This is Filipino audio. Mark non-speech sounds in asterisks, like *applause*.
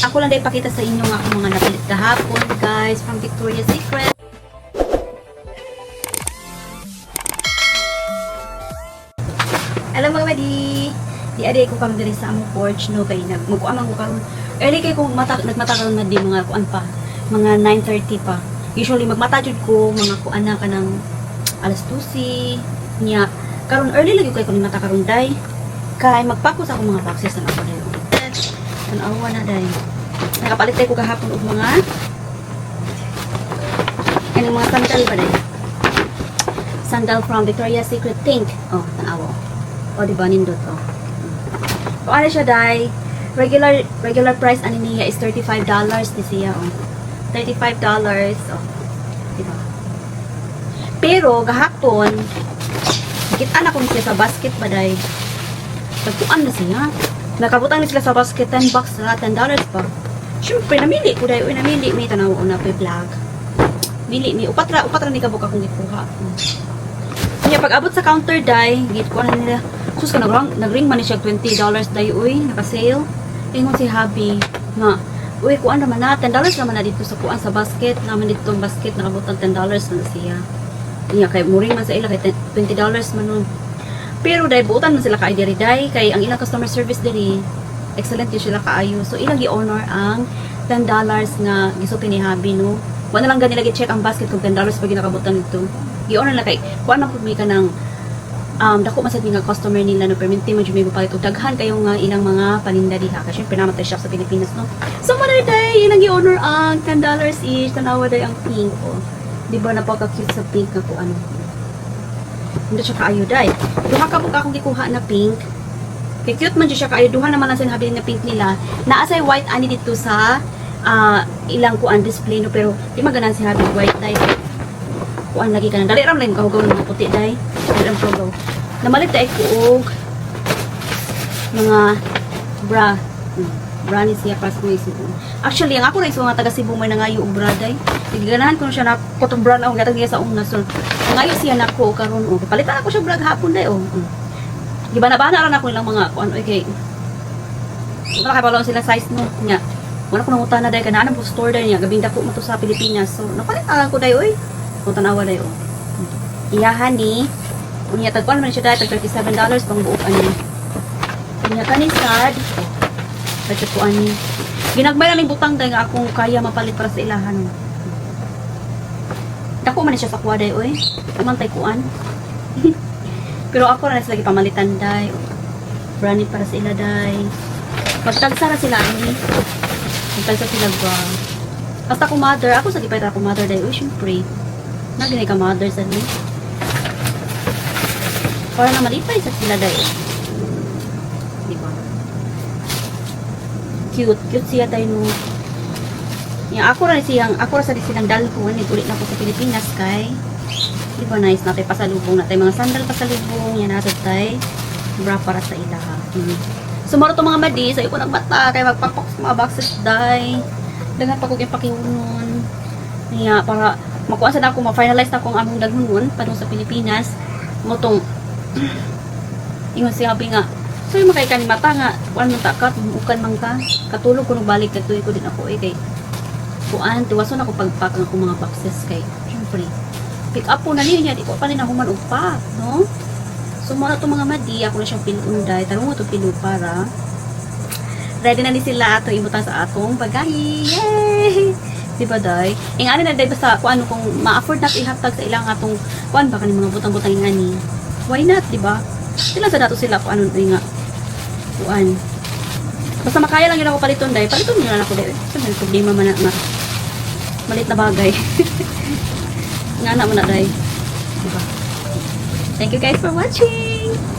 Ako lang dahil pakita sa inyo nga mga napalit kahapon, guys, from Victoria's Secret. Alam mga madi, di aday ko karon diri sa among porch no kay nag magkuamang ko karon. Early kay ko mata nagmatagal na di mga kuan pa, mga 9:30 pa. Usually magmata jud ko mga kuan na kanang alas 12 niya. Karon early lagi kay ko ni karon day. Kay magpako sa akong mga boxes na ako dayon. Tanawa na day. Nakapalit tayo ko kahapon og mga kanang mga sandal ba day? Sandal from Victoria's Secret Pink. Oh, tanawa. O, di nindot, o. Kung ano siya, day, regular, regular price, ano niya, is $35 di siya, o. $35, o. Di ba? Pero, gahapon, kita na ko siya sa basket ba, day. Nagpuan na siya. Nakabutang na sila sa basket, 10 bucks na, $10 pa. Siyempre, namili ko, day. Uy, namili, may tanaw na, pa vlog. Mili, mi. Upat ra, upat ra ni kabuk akong gikuha. Kaya pag abot sa counter day, git ko na nila. Sus ka nagring, ni siya $20 day uy, naka-sale. Ingon si Habi nga, uy kuan naman na, $10 naman na dito sa kuan sa basket, naman dito ang basket nakabutang $10 na siya. Iya kay muring man sa ila kay $20 man nun. Pero dai buutan man sila kay diri day kay ang ilang customer service diri excellent yun sila kaayo. So ilang gi-honor ang $10 nga gisulti ni Habi no. Wala lang ganila gi-check ang basket kung $10 pa ginakabutang nito. Gi-honor na kay kuan man pud mi ka ng um, dako masad nga customer nila no perminti man jud palit og daghan kayo nga ilang mga paninda diha kasi syempre namatay shop sa Pilipinas no so mother day ilang gi-honor ang 10 dollars each tanawa day ang pink oh di ba napaka-cute sa pink nga ko ano hindi siya kaayo day duha ka buka akong gikuha na pink. Kay cute man siya kaayo. Duha naman lang sinabi nga pink nila. Naa say white ani dito sa ah, ilang kuan display no pero di maganan si habi white day kuan lagi ka na dali. Ram lang kahugaw ng puti day dali ram kahugaw. Namalit day ko og mga bra. Hmm, bra ni siya sa mga Cebu actually ang ako rin sa mga taga Cebu may nangayo og bra day giganahan ko na siya na kutong bra na akong gatag sa una so nangayo siya na ko karon og palitan ako siya bra hapon day oh. Hmm. di ba nabana ran ako nilang mga kuan okay. Wala kay balon sila size no nya wala ko nangutan na day kanaan po store day niya. Gabing dako mo sa Pilipinas. So napalitan ko day oy. Kung tanawa day oh. Iyahan ni unya tagkuan man siya dahil tag $37 pang buok ani unya kani sad tagkuan ni ginagmay lang ning butang nga akong kaya mapalit para sa ilahan dako man siya sa kuwaday oy amang tay kuan *laughs* pero ako ra na sila gipamalitan day branded para sa ila day magtagsara sila ani magtagsa sila ba Basta ko mother, ako sa gipay ko mother day, uy, syempre. Naginay ka mother sa ni. Para na malipay sa sila day. Di ba? Cute, cute siya tayo no. Yang ako ra siyang, ako ra sa silang dalhon, ni ulit na ko sa Pilipinas kay. Di nice natin pasalubong natin mga sandal pasalubong, yan natin tay. Bra para sa ilaha. Hmm. Sumaro to mga madi, sa ko nagbata, kay magpapok sa mga boxes day. Dagan pa ko yung pakiunon. Kaya para makuha sa na ako, ma-finalize na akong among daghunon padung sa Pilipinas. Motong *clears throat* ingon si Habi nga, so yung makay kani mata nga, kuan mo takat, ukan man ka, katulog ko balik, katuloy ko din ako eh, kay kuan, tiwason ako pagpak ang akong mga boxes kay, syempre, pick up po na niya, di ko pa rin og pack, no? So, mga to mga madi, ako na siyang pinunday, tanong mo to pilu para, ready na ni sila ato imutan sa atong bagahi. Yay! *laughs* Di ba, day? Ing ano na, day, basta kung ano, kung ma-afford natin ihatag sa ilang atong, kuan ba, kaning mga butang-butang nga ni, why not, di ba? Sila sa dato sila, kung ano, day nga, kuan. Basta makaya lang yun ako paliton, day, paliton nyo lang ako, day. Ito, may problema man na, nga, malit na bagay. *laughs* nga na mo na, day. Di ba? Thank you guys for watching!